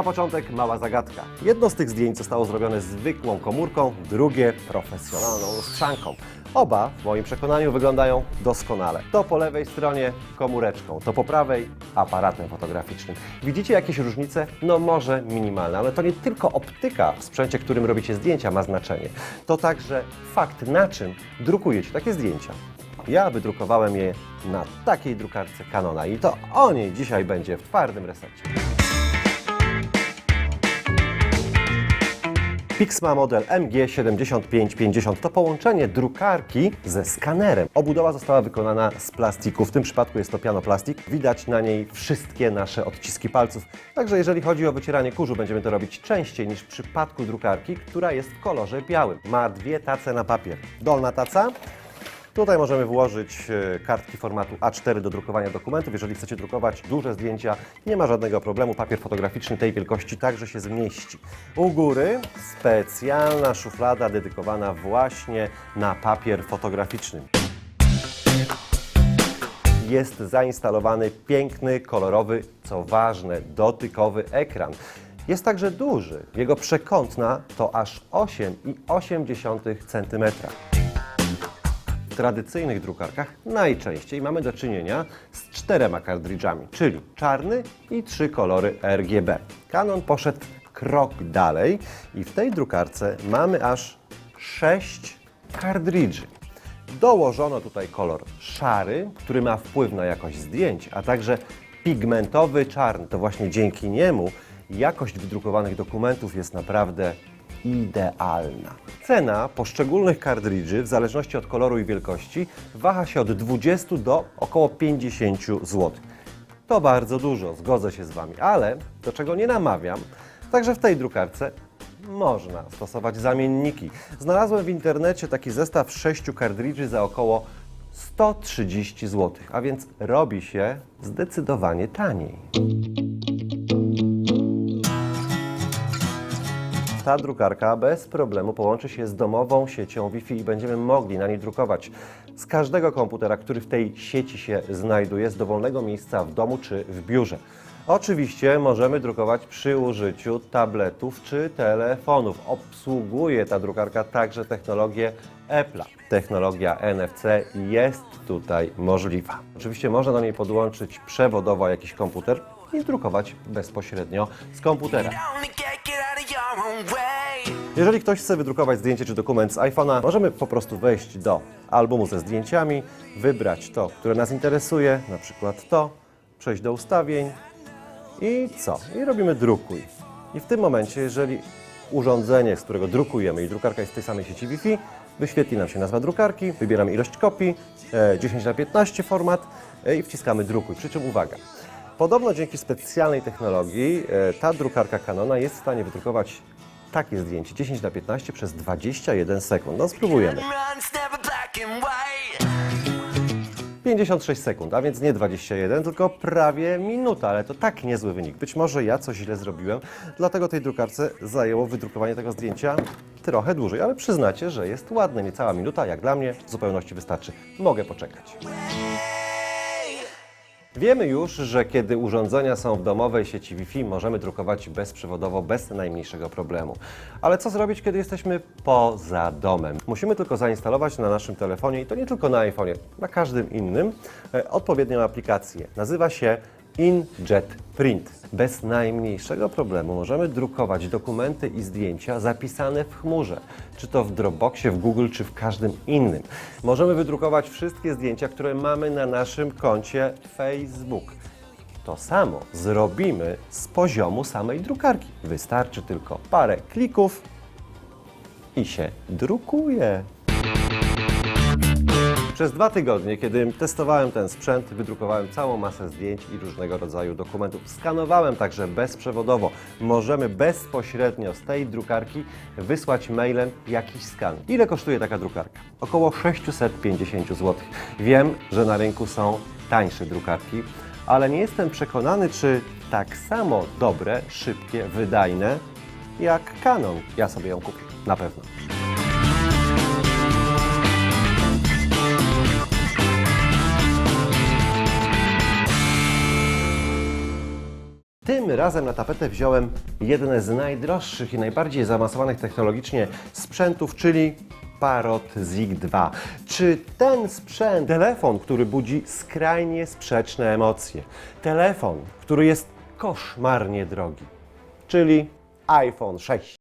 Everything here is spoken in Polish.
Na początek mała zagadka. Jedno z tych zdjęć zostało zrobione zwykłą komórką, drugie profesjonalną lustrzanką. Oba, w moim przekonaniu, wyglądają doskonale. To po lewej stronie komóreczką, to po prawej aparatem fotograficznym. Widzicie jakieś różnice? No może minimalne, ale to nie tylko optyka w sprzęcie, którym robicie zdjęcia ma znaczenie. To także fakt, na czym drukujecie takie zdjęcia. Ja wydrukowałem je na takiej drukarce Canona i to o niej dzisiaj będzie w twardym resecie. Pixma model MG7550 to połączenie drukarki ze skanerem. Obudowa została wykonana z plastiku, w tym przypadku jest to pianoplastik. Widać na niej wszystkie nasze odciski palców. Także jeżeli chodzi o wycieranie kurzu, będziemy to robić częściej niż w przypadku drukarki, która jest w kolorze białym. Ma dwie tace na papier. Dolna taca Tutaj możemy włożyć e, kartki formatu A4 do drukowania dokumentów. Jeżeli chcecie drukować duże zdjęcia, nie ma żadnego problemu. Papier fotograficzny tej wielkości także się zmieści. U góry specjalna szuflada dedykowana właśnie na papier fotograficzny. Jest zainstalowany piękny, kolorowy, co ważne, dotykowy ekran. Jest także duży. Jego przekątna to aż 8,8 cm. Tradycyjnych drukarkach najczęściej mamy do czynienia z czterema kartridżami, czyli czarny i trzy kolory RGB. Canon poszedł krok dalej i w tej drukarce mamy aż sześć kartridży. Dołożono tutaj kolor szary, który ma wpływ na jakość zdjęć, a także pigmentowy czarny. To właśnie dzięki niemu jakość wydrukowanych dokumentów jest naprawdę idealna. Cena poszczególnych kartridży, w zależności od koloru i wielkości, waha się od 20 do około 50 zł. To bardzo dużo, zgodzę się z Wami, ale do czego nie namawiam, także w tej drukarce można stosować zamienniki. Znalazłem w internecie taki zestaw 6 kartridży za około 130 zł, a więc robi się zdecydowanie taniej. Ta drukarka bez problemu połączy się z domową siecią Wi-Fi i będziemy mogli na niej drukować z każdego komputera, który w tej sieci się znajduje, z dowolnego miejsca w domu czy w biurze. Oczywiście możemy drukować przy użyciu tabletów czy telefonów. Obsługuje ta drukarka także technologię Apple'a. Technologia NFC jest tutaj możliwa. Oczywiście można do niej podłączyć przewodowo jakiś komputer i drukować bezpośrednio z komputera. Jeżeli ktoś chce wydrukować zdjęcie czy dokument z iPhone'a, możemy po prostu wejść do albumu ze zdjęciami, wybrać to, które nas interesuje, na przykład to, przejść do ustawień i co? I robimy drukuj. I w tym momencie, jeżeli urządzenie, z którego drukujemy i drukarka jest w tej samej sieci Wi-Fi, wyświetli nam się nazwa drukarki, wybieramy ilość kopii, e, 10 na 15 format e, i wciskamy drukuj. Przy czym uwaga, Podobno dzięki specjalnej technologii e, ta drukarka Canona jest w stanie wydrukować takie zdjęcie 10 na 15 przez 21 sekund. No spróbujemy. Run's never black and white. 56 sekund, a więc nie 21, tylko prawie minuta, ale to tak niezły wynik. Być może ja coś źle zrobiłem, dlatego tej drukarce zajęło wydrukowanie tego zdjęcia trochę dłużej, ale przyznacie, że jest ładne, niecała minuta, jak dla mnie w zupełności wystarczy. Mogę poczekać. Wiemy już, że kiedy urządzenia są w domowej sieci Wi-Fi, możemy drukować bezprzewodowo bez najmniejszego problemu. Ale co zrobić, kiedy jesteśmy poza domem? Musimy tylko zainstalować na naszym telefonie, i to nie tylko na iPhone'ie, na każdym innym, e, odpowiednią aplikację. Nazywa się InJet Print. Bez najmniejszego problemu możemy drukować dokumenty i zdjęcia zapisane w chmurze, czy to w Dropboxie, w Google, czy w każdym innym. Możemy wydrukować wszystkie zdjęcia, które mamy na naszym koncie Facebook. To samo zrobimy z poziomu samej drukarki. Wystarczy tylko parę klików i się drukuje. Przez dwa tygodnie, kiedy testowałem ten sprzęt, wydrukowałem całą masę zdjęć i różnego rodzaju dokumentów. Skanowałem także bezprzewodowo. Możemy bezpośrednio z tej drukarki wysłać mailem jakiś skan. Ile kosztuje taka drukarka? Około 650 zł. Wiem, że na rynku są tańsze drukarki, ale nie jestem przekonany, czy tak samo dobre, szybkie, wydajne jak Canon. Ja sobie ją kupię, na pewno. Tym razem na tapetę wziąłem jeden z najdroższych i najbardziej zaawansowanych technologicznie sprzętów, czyli Parrot Zig 2. Czy ten sprzęt, telefon, który budzi skrajnie sprzeczne emocje, telefon, który jest koszmarnie drogi, czyli iPhone 6.